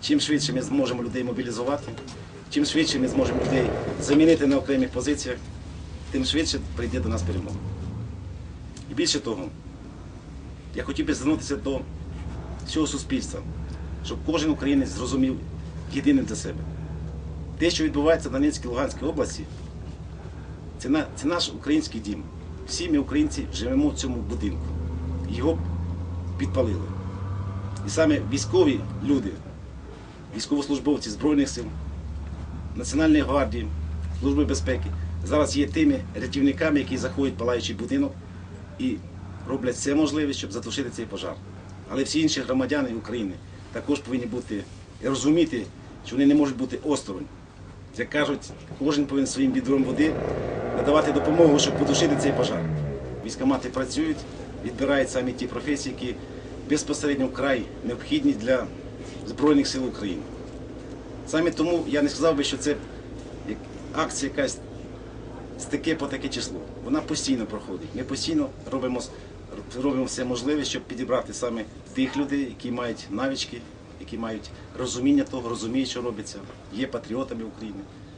чим швидше ми зможемо людей мобілізувати, чим швидше ми зможемо людей замінити на окремих позиціях, тим швидше прийде до нас перемога. І більше того, я хотів би звернутися до всього суспільства, щоб кожен українець зрозумів єдине для себе. Те, що відбувається в Донецькій Луганській області, це, на, це наш український дім. Всі ми, українці, живемо в цьому будинку. Його підпалили. І саме військові люди, військовослужбовці Збройних сил, Національної гвардії, Служби безпеки зараз є тими рятівниками, які заходять палаючий будинок і роблять все можливе, щоб затушити цей пожар. Але всі інші громадяни України також повинні бути і розуміти, що вони не можуть бути осторонь. Як кажуть, кожен повинен своїм відром води надавати допомогу, щоб потушити цей пожар. Військомати працюють, відбирають самі ті професії, які безпосередньо вкрай необхідні для Збройних сил України. Саме тому я не сказав би, що це акція якась з таке по таке число. Вона постійно проходить. Ми постійно робимо, робимо все можливе, щоб підібрати саме тих людей, які мають навички, які мають розуміння того, розуміють, що робиться, є патріотами України.